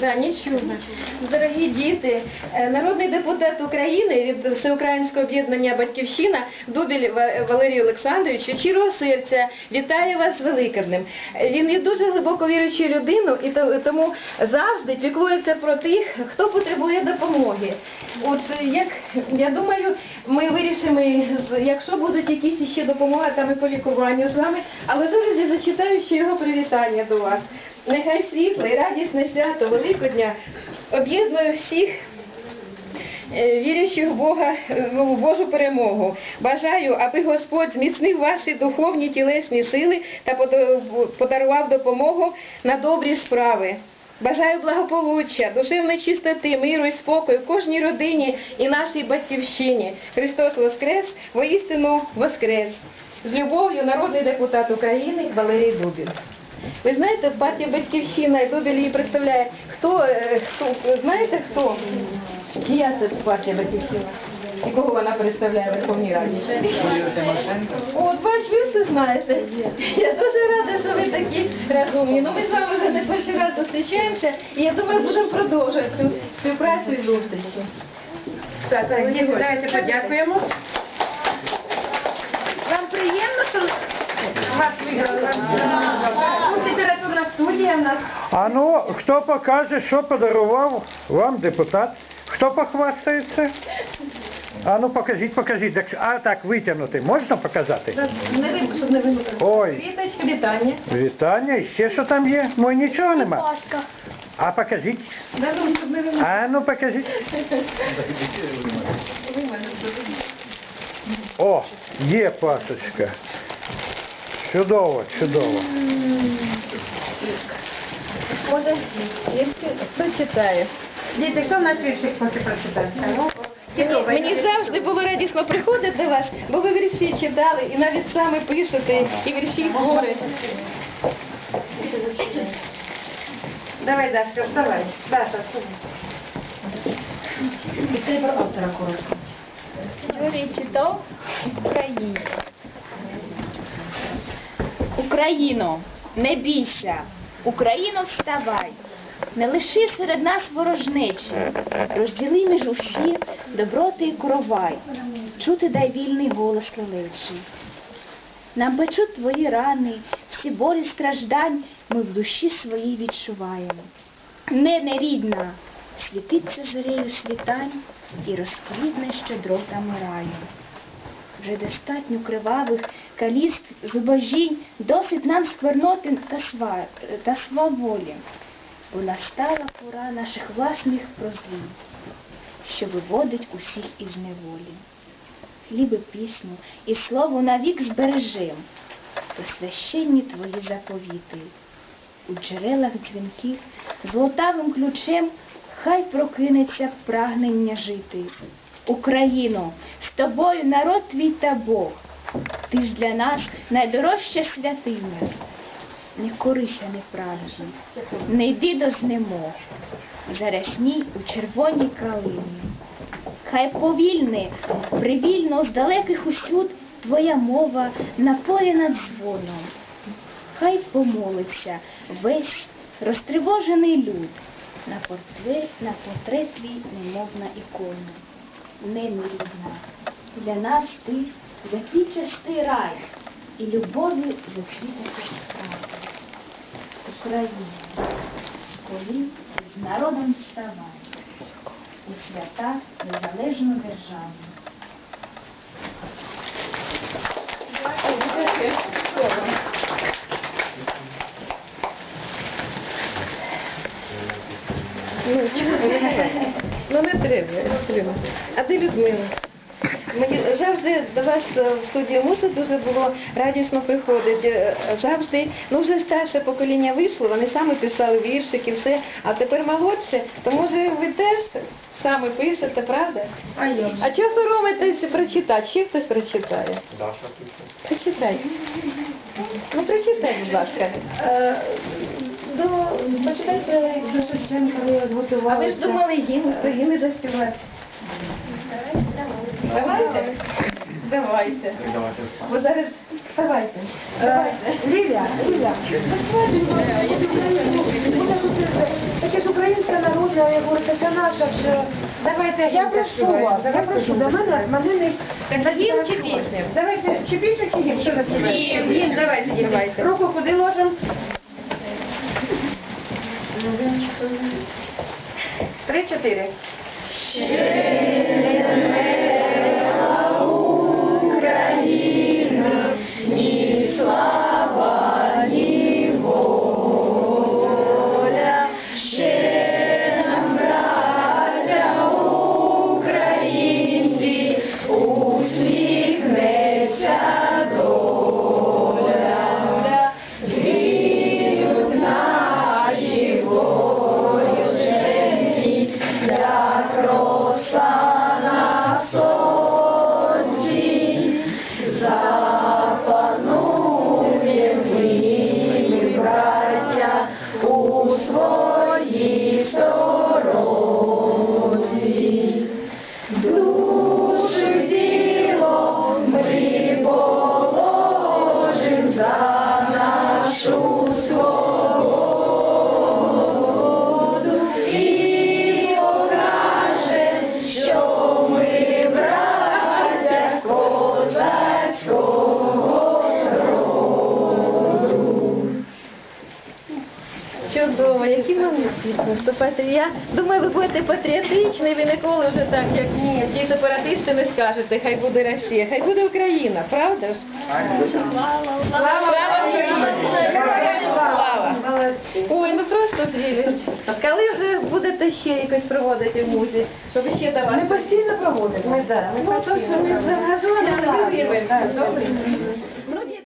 Да, нічого. Дорогі діти, е, народний депутат України від Всеукраїнського об'єднання Батьківщина Дубіль Ва- Валерій Олександрович від щирого серця вітає вас. Е, Він є дуже глибоко віруючою людиною і то- тому завжди піклується про тих, хто потребує допомоги. От е, як я думаю, ми вирішимо, з- якщо будуть якісь ще допомоги там і по лікуванню з вами, але зараз я зачитаю ще його привітання до вас. Нехай світле і радісне свято Великодня об'єднує всіх е, вірящих в Бога в Божу перемогу. Бажаю, аби Господь зміцнив ваші духовні тілесні сили та подарував допомогу на добрі справи. Бажаю благополуччя, душевної чистоти, миру і спокою кожній родині і нашій батьківщині. Христос Воскрес, воістину Воскрес. З любов'ю народний депутат України Валерій Дубін. Ви знаєте, партія Батьківщина і Дубіль її представляє. Хто, е, хто знаєте хто? Чия це партія Батьківщина? І кого вона представляє в Верховній Раді? От бач, ви все знаєте. Я дуже рада, що ви такі розумні. Ну ми з вами вже не перший раз зустрічаємося, і я думаю, будемо продовжувати цю співпрацю і зустрічі. Так, так, діти, давайте подякуємо. Вам приємно, що вас виграли? А ну, хто покаже, що подарував вам депутат? Хто похвастається? А ну покажіть, покажіть. А так витягнути можна показати? Не видно, щоб не видно. Ой. Віточка, вітання. Вітання, і ще що там є? Ну нічого нема. Пашка. А покажіть. Да, ну, щоб не видно. А ну покажіть. О, є пасочка. Чудово, чудово. Може, вірші? Хто читає? Діти, хто в нас віршик хоче прочитати? Ну, Мені, мені завжди було радісно приходити до вас, бо ви вірші читали і навіть саме пишете, і вірші і твори. Давай, Дашка, вставай. Даша, вставай. І це про автора коротко. Юрій читав Україна. Україно, не бійся, Україно, вставай, не лиши серед нас ворожнечі, розділи між усі доброти і коровай, чути дай вільний голос лелечий. Нам печуть твої рани, всі болі страждань ми в душі своїй відчуваємо. Не нерідна, світиться зорею світань і розквітне щедротами раю. Вже достатньо кривавих каліцтв, зубожінь, досить нам скверноти та, сва... та сваволі, бо настала пора наших власних прозрінь, що виводить усіх із неволі. Хліби пісню і слово навік збережем, то священні твої заповіти. У джерелах дзвінких золотавим ключем хай прокинеться прагнення жити. Україно, з тобою народ твій та Бог, ти ж для нас найдорожча святиня. Не корися неправді, не йди до знемог, зарясній у червоній калині. Хай повільне, привільно з далеких усюд твоя мова напоєна дзвоном. Хай помолиться весь розтривожений люд на портрет, на портрет твій, немов на Небі рідна, для нас ти заквітчастий рай, і любов'ю засвітиться справа. Україна, з колін з народом вставай, у свята незалежну державу. Ну, ну не треба, Людмила. А ти Людмила? Мені завжди до вас е, в студію муси дуже було радісно приходити. Е, Завжди, ну вже старше покоління вийшло, вони самі писали віршики, все, а тепер молодше, то може ви теж саме пишете, правда? А я. А чого соромитесь прочитати? Ще хтось прочитає? Даша пише. Прочитай. Ну прочитай, будь ласка. Е, До, почитайте, до Шевченка ви А ви ж думали гімн, то гімн заспівати. Давайте. Давайте. Давайте Бо зараз вставайте. Е, Ліля, Ліля, е, таке ж українська наша, я говорю, це наша вже. Давайте Я прошу вас, я прошу, до мене, мене не... Так гімн чи пісню? Давайте, чи пісню, чи гімн, що ви співаєте? Гімн, гімн, давайте. Давайте. Руку куди ложимо? Три-чотири. Чудово, які молодці виступати. Я думаю, ви будете патріотичні, ви ніколи вже так, як ті сепаратисти не скажете, хай буде Росія, хай буде Україна, правда ж? Слава Україні! Слава! Ой, ну просто прелість. Коли вже будете ще якось проводити в музі, щоб ще до вас? Ми постійно проводимо. Ми, да, ми Ну, то, що ми ж заангажовані, то ви вірвемося, добре?